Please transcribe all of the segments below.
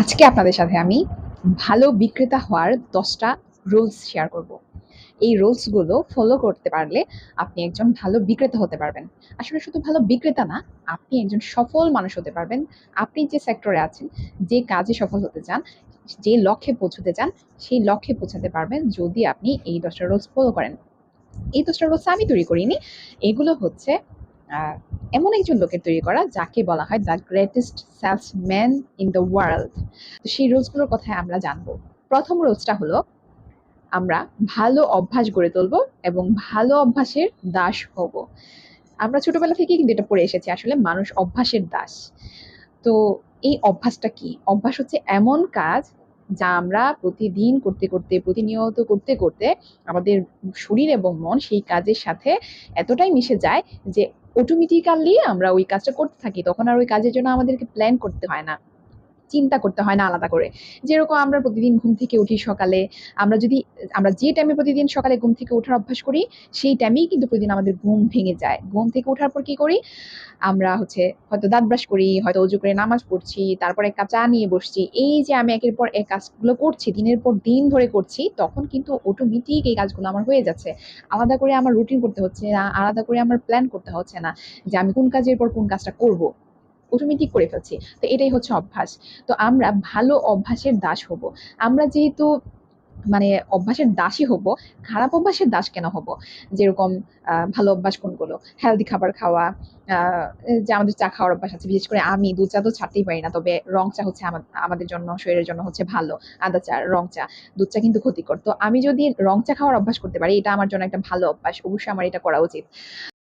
আজকে আপনাদের সাথে আমি ভালো বিক্রেতা হওয়ার দশটা রুলস শেয়ার করব। এই রুলসগুলো ফলো করতে পারলে আপনি একজন ভালো বিক্রেতা হতে পারবেন। আসলে শুধু ভালো বিক্রেতা না, আপনি একজন সফল মানুষ হতে পারবেন। আপনি যে সেক্টরে আছেন, যে কাজে সফল হতে চান, যে লক্ষ্যে পৌঁছতে চান, সেই লক্ষ্যে পৌঁছাতে পারবেন যদি আপনি এই দশটা রুলস ফলো করেন। এই দশটা রুলস আমি তৈরি করিনি। এগুলো হচ্ছে এমন একজন লোকের তৈরি করা যাকে বলা হয় the greatest salesman in the world তো সেই রুলসগুলোর কথায় আমরা জানব। প্রথম রুলসটা হলো, আমরা ভালো অভ্যাস গড়ে তুলবো এবং ভালো অভ্যাসের দাস হব। আমরা ছোটবেলা থেকেই কিন্তু এটা পড়ে এসেছি, আসলে মানুষ অভ্যাসের দাস। তো এই অভ্যাসটা কি? অভ্যাস হচ্ছে এমন কাজ যা আমরা প্রতিদিন করতে করতে, প্রতিনিয়ত করতে করতে আমাদের শরীর এবং মন সেই কাজের সাথে এতটাই মিশে যায় যে অটোমেটিক্যালি আমরা ওই কাজটা করতে থাকি, তখন আর ওই কাজের জন্য আমাদেরকে প্ল্যান করতে হয় না। চিন্তা করতে হয় না আলাদা করে। যেরকম আমরা প্রতিদিন ঘুম থেকে উঠি সকালে, আমরা যদি, আমরা যে টাইমে প্রতিদিন সকালে ঘুম থেকে ওঠার অভ্যাস করি, সেই টাইমেই কিন্তু প্রতিদিন আমাদের ঘুম ভেঙে যায়। ঘুম থেকে ওঠার পর কি করি? আমরা হচ্ছে হয়তো দাঁত ব্রাশ করি, হয়তো উজু করে নামাজ পড়ছি, তারপরে এক কাপ চা নিয়ে বসছি। এই যে আমি একের পর এক কাজগুলো করছি, দিনের পর দিন ধরে করছি, তখন কিন্তু অটোমেটিক এই কাজগুলো আমার হয়ে যাচ্ছে। আলাদা করে আমার রুটিন করতে হচ্ছে না, আলাদা করে আমার প্ল্যান করতে হচ্ছে না যে আমি কোন কাজের পর কোন কাজটা করব। অটোমেটিক করে ফেলছি? তো এটাই হচ্ছে অভ্যাস। তো আমরা ভালো অভ্যাসের দাস হব। আমরা যেহেতু মানে অভ্যাসের দাসই হব, খারাপ অভ্যাসের দাস কেন হব? যেরকম ভালো অভ্যাস কোনগুলো? হেলদি খাবার খাওয়া যে আমাদের চা খাওয়ার অভ্যাস আছে, বিশেষ করে আমি দুধ চা তো ছাড়তেই পারি না, তবে রং চা হচ্ছে আমাদের জন্য, শরীরের জন্য হচ্ছে ভালো, আদা চা, রং চা, দুধ চা কিন্তু ক্ষতিকর। তো আমি যদি রং চা খাওয়ার অভ্যাস করতে পারি, এটা আমার জন্য একটা ভালো অভ্যাস, অবশ্যই আমার এটা করা উচিত।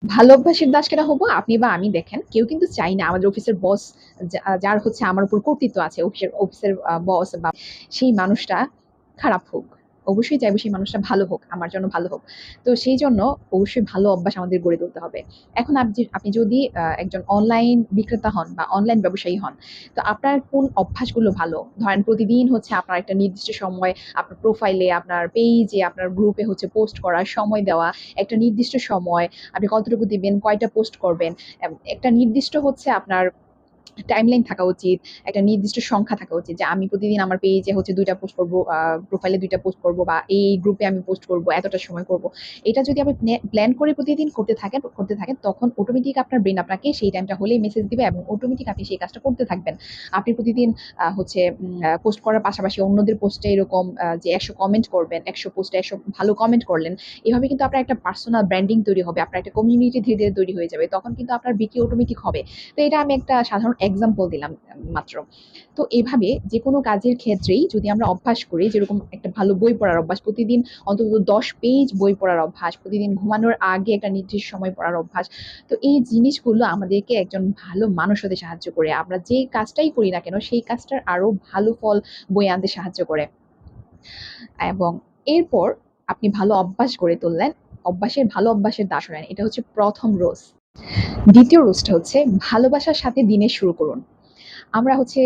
ভালো অভ্যাসের দাস কেটা হব? আপনি বা আমি দেখেন। কেউ কিন্তু চাই না আমাদের অফিসের বস যার হচ্ছে আমার উপর কর্তৃত্ব আছে অফিসের অফিসের বস বা সেই মানুষটা খারাপ হোক। অবশ্যই চাইব সেই মানুষটা ভালো হোক, আমার জন্য ভালো হোক। তো সেই জন্য অবশ্যই ভালো অভ্যাস আমাদের গড়ে তুলতে হবে। এখন আপনি আপনি যদি একজন অনলাইন বিক্রেতা হন বা অনলাইন ব্যবসায়ী হন, তো আপনার কোন অভ্যাসগুলো ভালো? ধরেন প্রতিদিন হচ্ছে আপনার একটা নির্দিষ্ট সময়, আপনার প্রোফাইলে আপনার পেজে আপনার গ্রুপে হচ্ছে পোস্ট করার সময় দেওয়া, একটা নির্দিষ্ট সময়, আপনি কতটুকু দিবেন, কয়টা পোস্ট করবেন একটা নির্দিষ্ট হচ্ছে আপনার টাইমলাইন থাকা উচিত, একটা নির্দিষ্ট সংখ্যা থাকা উচিত যে আমি প্রতিদিন আমার পেজে হচ্ছে দুইটা পোস্ট করব প্রোফাইলে দুইটা পোস্ট করব বা এই গ্রুপে আমি পোস্ট করব, এতটা সময় করব। এটা যদি আপনি প্ল্যান করে প্রতিদিন করতে থাকেন করতে থাকেন, তখন অটোমেটিক আপনার ব্রেন আপনাকে সেই টাইমটা হলেই মেসেজ দিবে এবং অটোমেটিক আপনি সেই কাজটা করতে থাকবেন। আপনি প্রতিদিন হচ্ছে পোস্ট করার পাশাপাশি অন্যদের পোস্টে এরকম যে একশো কমেন্ট করবেন, একশো পোস্টে একশো ভালো কমেন্ট করলেন, এভাবে কিন্তু আপনার একটা পার্সোনাল ব্র্যান্ডিং তৈরি হবে, আপনার একটা কমিউনিটি ধীরে ধীরে তৈরি হয়ে যাবে, তখন কিন্তু আপনার বিক্রি অটোমেটিক হবে। তো এটা আমি একটা সাধারণ এক্সাম্পল দিলাম, মাত্র। তো এভাবে যে কোনো কাজের ক্ষেত্রেই যদি আমরা অভ্যাস করি, যেরকম একটা ভালো বই পড়ার অভ্যাস, প্রতিদিন অন্তত দশ পেজ বই পড়ার অভ্যাস, প্রতিদিন ঘুমানোর আগে একটা নির্দিষ্ট সময় পড়ার অভ্যাস, তো এই জিনিসগুলো আমাদেরকে একজন ভালো মানুষ হতে সাহায্য করে। আমরা যে কাজটাই করি না কেন, সেই কাজটার আরও ভালো ফল বয়ে আনতে সাহায্য করে। এবং এরপর আপনি ভালো অভ্যাস গড়ে তুললেন, অভ্যাসের ভালো অভ্যাসের দাস হলেন। এটা হচ্ছে প্রথম রোজ। দ্বিতীয় রোজটা হচ্ছে ভালোবাসার সাথে দিনের শুরু করুন। আমরা হচ্ছে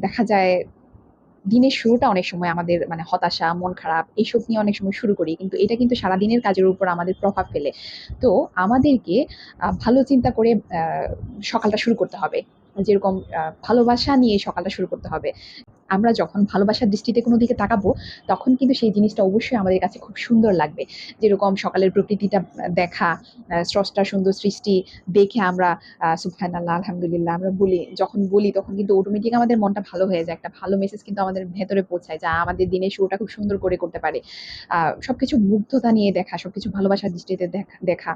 দেখা যায় দিনের শুরুটা অনেক সময় আমাদের মানে হতাশা, মন খারাপ এইসব নিয়ে অনেক সময় শুরু করি। কিন্তু এটা কিন্তু সারাদিনের কাজের উপর আমাদের প্রভাব ফেলে। তো আমাদেরকে ভালো চিন্তা করে সকালটা শুরু করতে হবে। যেরকম ভালোবাসা নিয়ে সকালটা শুরু করতে হবে। আমরা যখন ভালোবাসার দৃষ্টিতে কোনো দিকে তাকাবো তখন কিন্তু সেই জিনিসটা অবশ্যই আমাদের কাছে খুব সুন্দর লাগবে। যেরকম সকালের প্রকৃতিটা দেখা স্রষ্টার সুন্দর সৃষ্টি দেখে আমরা সুফহান আল্লাহ আলহামদুলিল্লাহ আমরা বলি যখন বলি তখন কিন্তু অটোমেটিক আমাদের মনটা ভালো হয়ে যায়। একটা ভালো মেসেজ কিন্তু আমাদের ভেতরে পৌঁছায় যা আমাদের দিনের শুরুটা খুব সুন্দর করে করতে পারে। আহ, সবকিছু মুগ্ধতা নিয়ে দেখা সবকিছু ভালোবাসার দৃষ্টিতে দেখা দেখা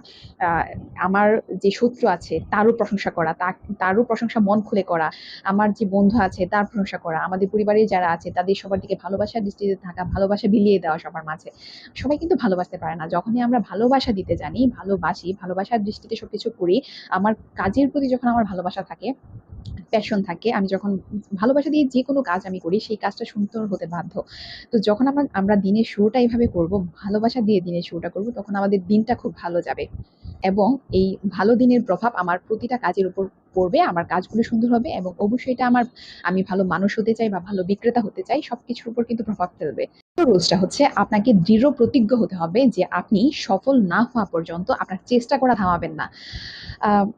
আমার যে শত্রু আছে তারও প্রশংসা করা তারও প্রশংসা মন খুলে করা আমার যে বন্ধু আছে তার প্রশংসা করা আমাদের পরিবারের যারা আছে, তাদের সবার দিকে ভালোবাসার দৃষ্টিতে থাকা, ভালোবাসা বিলিয়ে দেওয়া সবার মাঝে। সবাই কিন্তু ভালোবাসতে পারে না। যখনই আমরা ভালোবাসা দিতে জানি, ভালোবাসি, ভালোবাসার দৃষ্টিতে সবকিছু করি, আমার কাজের প্রতি যখন আমার ভালোবাসা থাকে প্যাশন থাকে, আমি যখন ভালোবাসা দিয়ে যে কোনো কাজ আমি করি, সেই কাজটা সুন্দর হতে বাধ্য। তো যখন আমরা আমরা দিনের শুরুটা এইভাবে করব, ভালোবাসা দিয়ে দিনের শুরুটা করব, তখন আমাদের দিনটা খুব ভালো যাবে। এবং এই ভালো দিনের প্রভাব আমার প্রতিটা কাজের উপর পড়বে, আমার কাজগুলো সুন্দর হবে এবং অবশ্যই এটা আমার, আমি ভালো মানুষ হতে চাই বা ভালো বিক্রেতা হতে চাই, সবকিছুর উপর কিন্তু প্রভাব ফেলবে। রোজটা হচ্ছে আপনাকে দৃঢ় প্রতিজ্ঞ হতে হবে যে আপনি সফল না হওয়া পর্যন্ত আপনার চেষ্টা করা থামাবেন না।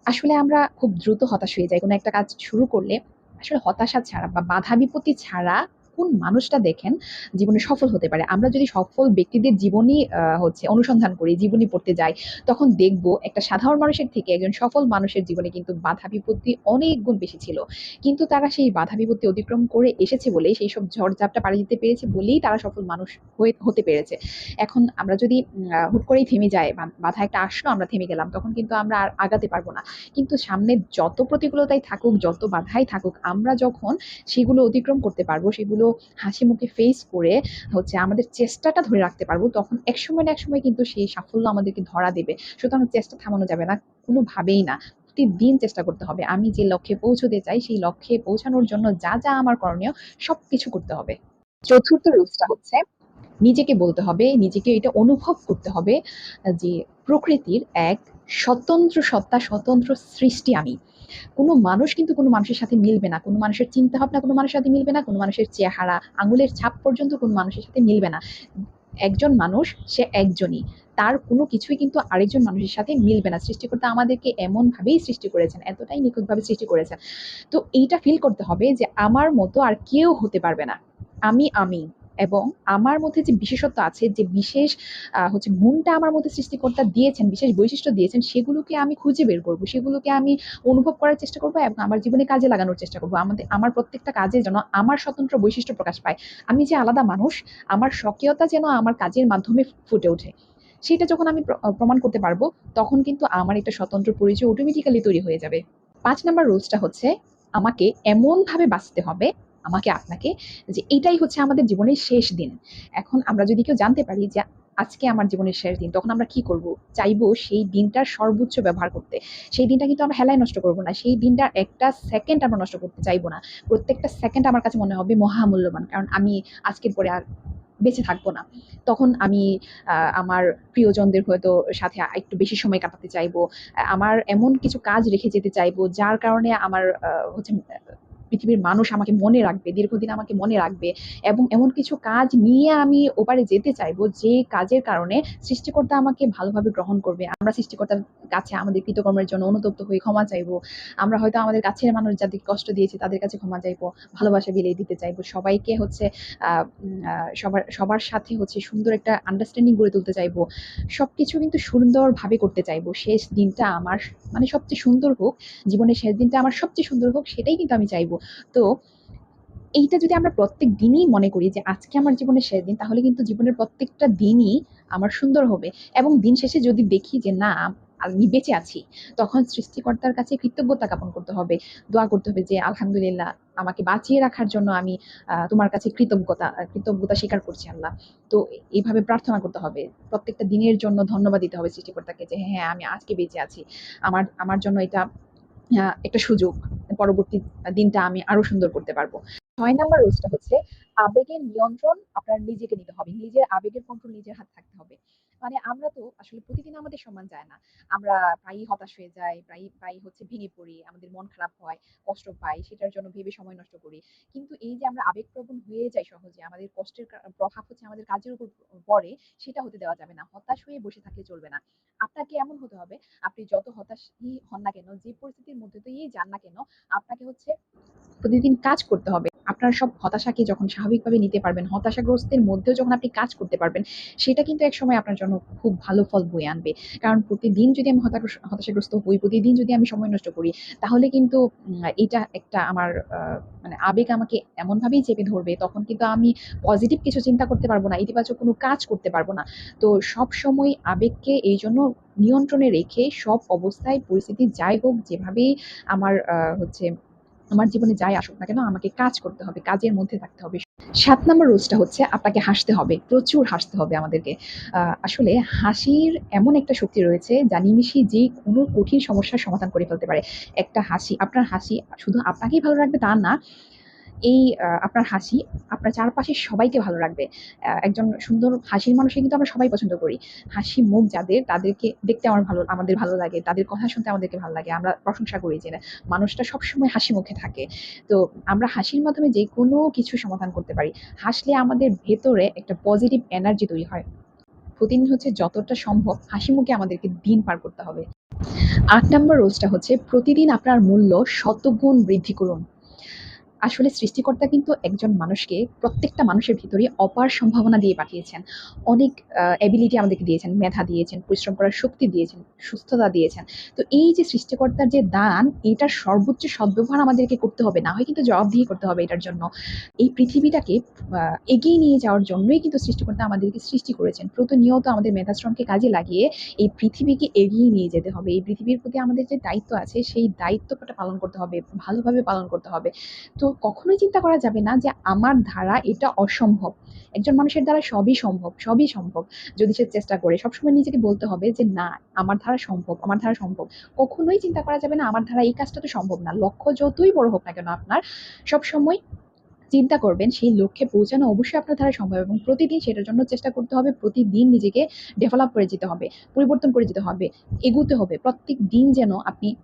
আসলে আমরা খুব দ্রুত হতাশ হয়ে যাই। কোনো একটা কাজ শুরু করলে আসলে হতাশা ছাড়া বা বাধা বিপত্তি ছাড়া কোন মানুষটা দেখেন জীবনে সফল হতে পারে? আমরা যদি সফল ব্যক্তিদের জীবনী হচ্ছে অনুসন্ধান করি, জীবনী পড়তে যাই, তখন দেখব একটা সাধারণ মানুষের থেকে একজন সফল মানুষের জীবনে কিন্তু বাধা বিপত্তি অনেক গুণ বেশি ছিল। কিন্তু তারা সেই বাধা বিপত্তি অতিক্রম করে এসেছে বলেই, সেই সব ঝড়ঝাপটা পাড়ি দিতে পেরেছে বলেই তারা সফল মানুষ হয়ে, হতে পেরেছে। এখন আমরা যদি হুট করেই থেমে বা- বাধা একটা আসলো, আমরা থেমে গেলাম, তখন কিন্তু আমরা আর আগাতে পারব না। কিন্তু সামনে যত প্রতিকূলতাই থাকুক, যত বাধাই থাকুক, আমরা যখন সেগুলো অতিক্রম করতে পারব, সেগুলো হাসি মুখে ফেস করে হচ্ছে আমাদের চেষ্টাটা ধরে রাখতে পারব, তখন এক সময় না এক সময় কিন্তু সেই সাফল্য আমাদেরকে ধরা দেবে। সুতরাং চেষ্টা থামানো যাবে না, কোনোভাবেই না। প্রতিদিন চেষ্টা করতে হবে। আমি যে লক্ষ্যে পৌঁছতে চাই, সেই লক্ষ্যে পৌঁছানোর জন্য যা যা আমার করণীয় সব কিছু করতে হবে। চতুর্থ রুলসটা হচ্ছে নিজেকে বলতে হবে, নিজেকে এটা অনুভব করতে হবে যে প্রকৃতির এক স্বতন্ত্র সত্তা, স্বতন্ত্র সৃষ্টি আমি। কোনো মানুষ কিন্তু কোনো মানুষের সাথে মিলবে না। কোনো মানুষের চিন্তা ভাবনা কোনো মানুষের সাথে মিলবে না, কোনো মানুষের চেহারা, আঙুলের ছাপ পর্যন্ত কোনো মানুষের সাথে মিলবে না। একজন মানুষ, সে একজনই। তার কোনো কিছুই কিন্তু আরেকজন মানুষের সাথে মিলবে না। সৃষ্টিকর্তা আমাদেরকে এমন ভাবেই সৃষ্টি করেছেন, এতটাই নিখুঁতভাবে সৃষ্টি করেছেন। তো এইটা ফিল করতে হবে যে আমার মতো আর কেউ হতে পারবে না। আমি আমি। এবং আমার মধ্যে যে বিশেষত্ব আছে, যে বিশেষ হচ্ছে গুণটা আমার মধ্যে সৃষ্টিকর্তা দিয়েছেন, বিশেষ বৈশিষ্ট্য দিয়েছেন, সেগুলোকে আমি খুঁজে বের করব, সেগুলোকে আমি অনুভব করার চেষ্টা করব এবং আমার জীবনে কাজে লাগানোর চেষ্টা করব। আমাদের, আমার প্রত্যেকটা কাজে যেন আমার স্বতন্ত্র বৈশিষ্ট্য প্রকাশ পায়। আমি যে আলাদা মানুষ, আমার স্বকীয়তা যেন আমার কাজের মাধ্যমে ফুটে ওঠে। সেটা যখন আমি প্রমাণ করতে পারব, তখন কিন্তু আমার একটা স্বতন্ত্র পরিচয় অটোমেটিক্যালি তৈরি হয়ে যাবে। পাঁচ নাম্বার রুলসটা হচ্ছে, আমাকে এমনভাবে বাঁচতে হবে আমাকে আপনাকে যে এটাই হচ্ছে আমাদের জীবনের শেষ দিন। এখন আমরা যদি কেউ জানতে পারি যে আজকে আমার জীবনের শেষ দিন, তখন আমরা কি করব? চাইব সেই দিনটার সর্বোচ্চ ব্যবহার করতে। সেই দিনটা কিন্তু আমরা হেলায় নষ্ট করব না। সেই দিনটার একটা সেকেন্ড আমরা নষ্ট করতে চাইব না। প্রত্যেকটা সেকেন্ড আমার কাছে মনে হবে মহামূল্যবান। কারণ আমি আজকের পরে আর বেঁচে থাকব না। তখন আমি আমার প্রিয়জনদের হয়তো সাথে একটু বেশি সময় কাটাতে চাইব। আমার এমন কিছু কাজ রেখে যেতে চাইব, যার কারণে আমার হচ্ছে পৃথিবীর মানুষ আমাকে মনে রাখবে, দীর্ঘদিন আমাকে মনে রাখবে এবং এমন কিছু কাজ নিয়ে আমি ওপারে যেতে চাইব, যে কাজের কারণে সৃষ্টিকর্তা আমাকে ভালোভাবে গ্রহণ করবে। আমরা সৃষ্টিকর্তার কাছে আমাদের কৃতকর্মের জন্য অনুতপ্ত হয়ে ক্ষমা চাইব। আমরা হয়তো আমাদের কাছের মানুষ যাদের কষ্ট দিয়েছে তাদের কাছে ক্ষমা চাইব, ভালোবাসা বিলিয়ে দিতে চাইব। সবাইকে হচ্ছে সবার সবার সাথে হচ্ছে সুন্দর একটা আন্ডারস্ট্যান্ডিং গড়ে তুলতে চাইব। সবকিছু কিন্তু সুন্দরভাবে করতে চাইব। শেষ দিনটা আমার মানে সবচেয়ে সুন্দর হোক, জীবনের শেষ দিনটা আমার সবচেয়ে সুন্দর হোক, সেটাই কিন্তু আমি চাইব। তো এইটা যদি আমরা প্রত্যেক দিনই মনে করি যে আজকে আমার জীবনের শেষ দিন, তাহলে কিন্তু জীবনের প্রত্যেকটা দিনই আমার সুন্দর হবে। এবং দিন শেষে যদি দেখি যে না, আমি বেঁচে আছি, তখন সৃষ্টিকর্তার কাছে কৃতজ্ঞতা জ্ঞাপন করতে হবে, দোয়া করতে হবে যে আলহামদুলিল্লাহ আমাকে বাঁচিয়ে রাখার জন্য আমি তোমার কাছে কৃতজ্ঞতা কৃতজ্ঞতা স্বীকার করছি আল্লাহ। তো এইভাবে প্রার্থনা করতে হবে। প্রত্যেকটা দিনের জন্য ধন্যবাদ দিতে হবে সৃষ্টিকর্তাকে যে হ্যাঁ আমি আজকে বেঁচে আছি। আমার আমার জন্য এটা একটা সুযোগ। পরবর্তী দিনটা আমি আরও সুন্দর করতে পারব। ছয় নাম্বার রুলসটা হচ্ছে, আবেগের নিয়ন্ত্রণ আপনার নিজেকে নিতে হবে, নিজের আবেগের কন্ট্রোল নিজের হাত থাকতে হবে। মানে আমরা তো আসলে প্রতিদিন আমাদের সমান যায় না। আমরা প্রায়ই হতাশ হয়ে যাই, প্রায়ই প্রায়ই হচ্ছে ভেঙে পড়ি, আমাদের মন খারাপ হয়, কষ্ট পাই, সেটার জন্য ভেবে সময় নষ্ট করি। কিন্তু এই যে আমরা আবেগপ্রবণ হয়ে যাই সহজে, আমাদের কষ্টের প্রভাব হচ্ছে আমাদের কাজের উপর পড়ে, সেটা হতে দেওয়া যাবে না। হতাশ হয়ে বসে থাকলে চলবে না। আপনাকে এমন হতে হবে, আপনি যত হতাশই হন না কেন, যে পরিস্থিতির মধ্যে দিয়েই যান না কেন, আপনাকে হচ্ছে প্রতিদিন কাজ করতে হবে। আপনার সব হতাশাকে যখন স্বাভাবিকভাবে নিতে পারবেন? হতাশাগ্রস্তের মধ্যেও যখন আপনি কাজ করতে পারবেন, সেটা কিন্তু এক সময় আপনার জন্য খুব ভালো ফল বয়ে আনবে। কারণ প্রতিদিন যদি আমি হতাশাগ্রস্ত হই, প্রতিদিন যদি আমি সময় নষ্ট করি, তাহলে কিন্তু এটা একটা আমার মানে আবেগ আমাকে এমনভাবেই চেপে ধরবে, তখন কিন্তু আমি পজিটিভ কিছু চিন্তা করতে পারব না, ইতিবাচক কোনো কাজ করতে পারব না। তো সব সময় আবেগকে এই জন্য নিয়ন্ত্রণে রেখে সব অবস্থায় পরিস্থিতি যাই হোক, যেভাবেই আমার হচ্ছে আমার জীবনে যাই আসুক না কেন, আমাকে কাজ করতে হবে, কাজের মধ্যে থাকতে হবে। সাত নম্বর রোজটা হচ্ছে আপনাকে হাসতে হবে, প্রচুর হাসতে হবে আমাদেরকে। আসলে হাসির এমন একটা শক্তি রয়েছে যা নিমিশি যে কোনো কঠিন সমস্যার সমাধান করে ফেলতে পারে। একটা হাসি, আপনার হাসি শুধু আপনাকেই ভালো রাখবে তা না এই আপনার হাসি আপনার চারপাশের সবাইকে ভালো রাখবে। একজন সুন্দর হাসির মানুষকে কিন্তু আমরা সবাই পছন্দ করি। হাসি মুখ যাদের, তাদেরকে দেখতে আমার ভালো, আমাদের ভালো লাগে, তাদের কথা শুনতে আমাদেরকে ভালো লাগে, আমরা প্রশংসা করি যে মানুষটা সবসময় হাসি মুখে থাকে। তো আমরা হাসির মাধ্যমে যে কোনো কিছু সমাধান করতে পারি। হাসলে আমাদের ভেতরে একটা পজিটিভ এনার্জি তৈরি হয়। প্রতিদিন হচ্ছে যতটা সম্ভব হাসি মুখে আমাদেরকে দিন পার করতে হবে। আট নম্বর রোজটা হচ্ছে প্রতিদিন আপনার মূল্য শতগুণ বৃদ্ধি করুন। আসলে সৃষ্টিকর্তা কিন্তু একজন মানুষকে প্রত্যেকটা মানুষের ভিতরে অপার সম্ভাবনা দিয়ে পাঠিয়েছেন। অনেক অ্যাবিলিটি আমাদেরকে দিয়েছেন, মেধা দিয়েছেন, পরিশ্রম করার শক্তি দিয়েছেন, সুস্থতা দিয়েছেন। তো এই যে সৃষ্টিকর্তার যে দান এটার সর্বোচ্চ সদ্ব্যবহার আমাদেরকে করতে হবে। না হয় কিন্তু জবাবদিহি করতে হবে এটার জন্য। এই পৃথিবীটাকে এগিয়ে নিয়ে যাওয়ার জন্যই কিন্তু সৃষ্টিকর্তা আমাদেরকে সৃষ্টি করেছেন। প্রতিনিয়ত আমাদের মেধাশ্রমকে কাজে লাগিয়ে এই পৃথিবীকে এগিয়ে নিয়ে যেতে হবে। এই পৃথিবীর প্রতি আমাদের যে দায়িত্ব আছে, সেই দায়িত্বটা পালন করতে হবে, ভালোভাবে পালন করতে হবে। তো কখনোই চিন্তা করা যাবে না যে আমার ধারা এটা অসম্ভব। একজন মানুষের দ্বারা সবই সম্ভব সবই সম্ভব। যদি সে চেষ্টা করে, সবসময় নিজেকে বলতে হবে যে, না, আমার ধারা সম্ভব, আমার ধারা সম্ভব। কখনোই চিন্তা করা যাবে না, আমার ধারা এই কাজটা তো সম্ভব না। লক্ষ্য যতই বড় হোক না কেন আপনার, সবসময় চিন্তা করবেন সেই লক্ষ্যে পৌঁছানো অবশ্যই আপনার দ্বারা সম্ভব এবং প্রতিদিন সেটার জন্য চেষ্টা করতে হবে, প্রতিদিন নিজেকে ডেভেলপ করে যেতে হবে, পরিবর্তন করে যেতে হবে, এগুতে হবে। প্রত্যেক দিন যেন আপনি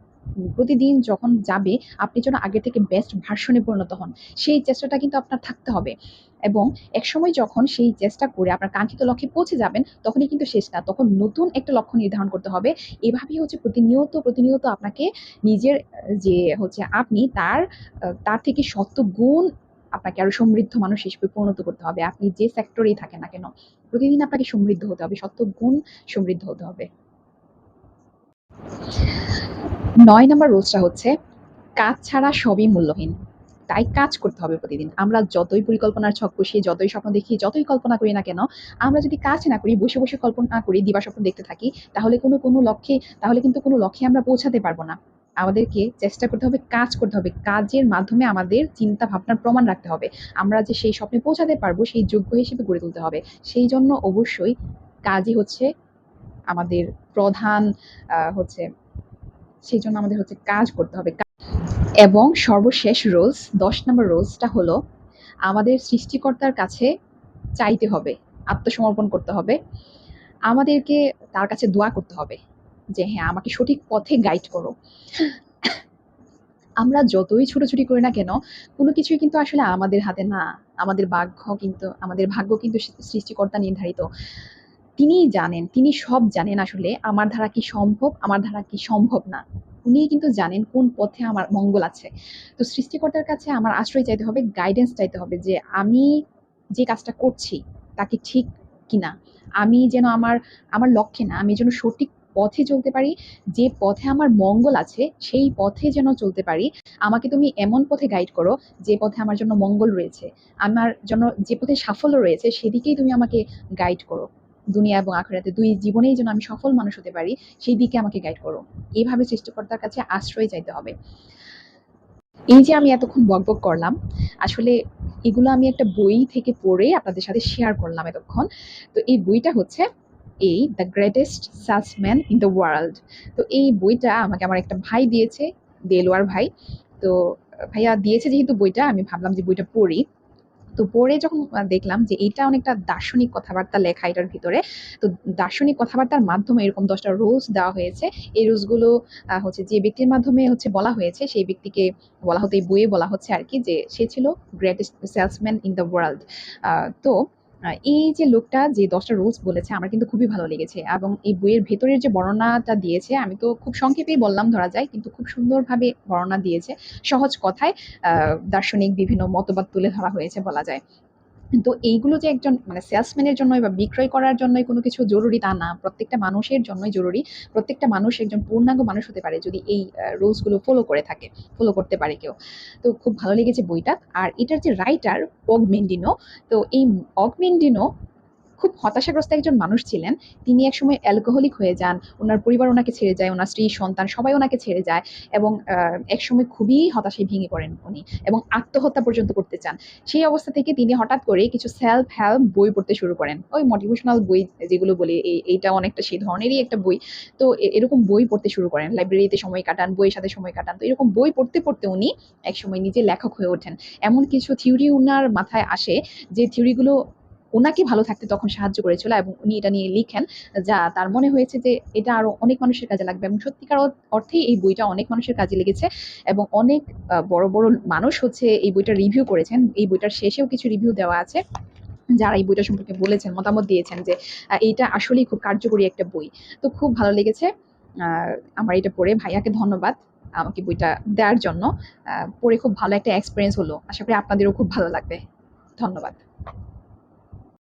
প্রতিদিন যখন যাবে, আপনি যেন আগে থেকে বেস্ট ভার্সনে পরিণত হন। সেই চেষ্টাটা কিন্তু আপনার থাকতে হবে। এবং একসময় যখন সেই চেষ্টা করে আপনার কাঙ্ক্ষিত লক্ষ্যে পৌঁছে যাবেন, তখনই কিন্তু শেষ না। তখন নতুন একটা লক্ষ্য নির্ধারণ করতে হবে। এভাবেই হচ্ছে প্রতিনিয়ত প্রতিনিয়ত আপনাকে নিজের যে হচ্ছে আপনি তার তার থেকে শত গুণ আপনাকে আরও সমৃদ্ধ মানুষ হিসেবে পরিণত করতে হবে। আপনি যে সেক্টরেই থাকেন না কেন, প্রতিদিন আপনাকে সমৃদ্ধ হতে হবে। শত গুণ সমৃদ্ধ হতে হবে। নয় নম্বর রোলসটা হচ্ছে, কাজ ছাড়া সবই মূল্যহীন। তাই কাজ করতে হবে প্রতিদিন। আমরা যতই পরিকল্পনার ছক কষি যতই স্বপ্ন দেখি, যতই কল্পনা করি না কেন, আমরা যদি কাজ না করি, বসে বসে কল্পনা করি দিবা স্বপ্ন দেখতে থাকি, তাহলে কোনো কোনো লক্ষ্যে, তাহলে কিন্তু কোনো লক্ষ্যে আমরা পৌঁছাতে পারব না। আমাদেরকে চেষ্টা করতে হবে, কাজ করতে হবে। কাজের মাধ্যমে আমাদের চিন্তা ভাবনার প্রমাণ রাখতে হবে। আমরা যে সেই স্বপ্নে পৌঁছাতে পারব, সেই যোগ্য হিসেবে গড়ে তুলতে হবে। সেই জন্য অবশ্যই কাজই হচ্ছে আমাদের প্রধান হচ্ছে সেই জন্য আমাদের হচ্ছে কাজ করতে হবে। এবং সর্বশেষ রোলস, দশ নম্বর রোলসটা হলো আমাদের সৃষ্টিকর্তার কাছে চাইতে হবে, আত্মসমর্পণ করতে হবে। আমাদেরকে তার কাছে দোয়া করতে হবে যে হ্যাঁ আমাকে সঠিক পথে গাইড করো। আমরা যতই ছোটাছুটি করি না কেন, কোনো কিছুই কিন্তু আসলে আমাদের হাতে না। আমাদের ভাগ্য কিন্তু, আমাদের ভাগ্য কিন্তু সৃষ্টিকর্তা নির্ধারিত। তিনিই জানেন, তিনি সব জানেন আসলে আমার দ্বারা কি সম্ভব, আমার দ্বারা কি সম্ভব না। উনি কিন্তু জানেন কোন পথে আমার মঙ্গল আছে। তো সৃষ্টিকর্তার কাছে আমার আশ্রয় চাইতে হবে গাইডেন্স চাইতে হবে যে আমি যে কাজটা করছি তাকে ঠিক কিনা। আমি যেন আমার আমার লক্ষ্যে না, আমি যেন সঠিক পথে চলতে পারি, যে পথে আমার মঙ্গল আছে সেই পথে যেন চলতে পারি। আমাকে তুমি এমন পথে গাইড করো যে পথে আমার জন্য মঙ্গল রয়েছে। আমার জন্য যে পথে সাফল্য রয়েছে সেদিকেই তুমি আমাকে গাইড করো। দুনিয়া এবং আখেরাতে দুই জীবনেই যেন আমি সফল মানুষ হতে পারি, সেই দিকে আমাকে গাইড করো। এইভাবে সৃষ্টিকর্তার কাছে আশ্রয় চাইতে হবে। এই যে আমি এতক্ষণ বকবক করলাম, আসলে এগুলো আমি একটা বই থেকে পড়ে আপনাদের সাথে শেয়ার করলাম এতক্ষণ। তো এই বইটা হচ্ছে এই the greatest salesman in the world তো এই বইটা আমাকে আমার একটা ভাই দিয়েছে, দেলোয়ার ভাই। তো ভাইয়া দিয়েছে যেহেতু বইটা, আমি ভাবলাম যে বইটা পড়ি। তো পরে যখন দেখলাম যে এটা অনেকটা দার্শনিক কথাবার্তা লেখা এটার ভিতরে, তো দার্শনিক কথাবার্তার মাধ্যমে এরকম দশটা রুলস দেওয়া হয়েছে। এই রোলসগুলো হচ্ছে যে ব্যক্তির মাধ্যমে হচ্ছে বলা হয়েছে, সেই ব্যক্তিকে বলা হতো এই বইয়ে বলা হচ্ছে আর কি যে সে ছিল greatest salesman in the world তো এই যে লোকটা যে দশটা রুলস বলেছে, আমার কিন্তু খুবই ভালো লেগেছে এবং এই বইয়ের ভেতরের যে বর্ণনাটা দিয়েছে, আমি তো খুব সংক্ষেপেই বললাম ধরা যায়, কিন্তু খুব সুন্দরভাবে বর্ণনা দিয়েছে। সহজ কথায় দার্শনিক বিভিন্ন মতবাদ তুলে ধরা হয়েছে বলা যায়। তো এইগুলো যে একজন মানে সেলসম্যানের জন্যই বা বিক্রয় করার জন্যই কোনো কিছু জরুরি তা না। প্রত্যেকটা মানুষের জন্যই জরুরি। প্রত্যেকটা মানুষ একজন পূর্ণাঙ্গ মানুষ হতে পারে যদি এই রুলসগুলো ফলো করে থাকে ফলো করতে পারে কেউ। তো খুব ভালো লেগেছে বইটা। আর এটার যে রাইটার অগমেন্ডিনো তো এই অগমেন্ডিনো খুব হতাশাগ্রস্ত একজন মানুষ ছিলেন। তিনি একসময় অ্যালকোহলিক হয়ে যান, ওনার পরিবার ওনাকে ছেড়ে যায়, ওনার স্ত্রী, সন্তান সবাই ওনাকে ছেড়ে যায় এবং একসময় খুবই হতাশায় ভেঙে পড়েন উনি এবং আত্মহত্যা পর্যন্ত করতে চান। সেই অবস্থা থেকে তিনি হঠাৎ করে কিছু সেলফ হেল্প বই পড়তে শুরু করেন। ওই মোটিভেশনাল বই যেগুলো বলি, এই, এইটা অনেকটা সেই ধরনেরই একটা বই। তো এরকম বই পড়তে শুরু করেন। লাইব্রেরিতে সময় কাটান, বইয়ের সাথে সময় কাটান। তো এরকম বই পড়তে পড়তে উনি একসময় নিজে লেখক হয়ে ওঠেন। এমন কিছু থিওরি উনার মাথায় আসে যে থিওরিগুলো ওনাকে ভালো থাকতে তখন সাহায্য করেছিল এবং উনি এটা নিয়ে লিখেন যা তার মনে হয়েছে যে এটা আরও অনেক মানুষের কাজে লাগবে এবং সত্যিকার অর্থেই এই বইটা অনেক মানুষের কাজে লেগেছে এবং অনেক বড় বড় মানুষ হচ্ছে এই বইটা রিভিউ করেছেন। এই বইটার শেষেও কিছু রিভিউ দেওয়া আছে। যারা এই বইটা সম্পর্কে বলেছেন, মতামত দিয়েছেন যে এইটা আসলেই খুব কার্যকরী একটা বই। তো খুব ভালো লেগেছে। আমার এটা পড়ে ভাইয়াকে ধন্যবাদ আমাকে বইটা দেওয়ার জন্য। পড়ে খুব ভালো একটা এক্সপিরিয়েন্স হলো। আশা করি আপনাদেরও খুব ভালো লাগবে। ধন্যবাদ।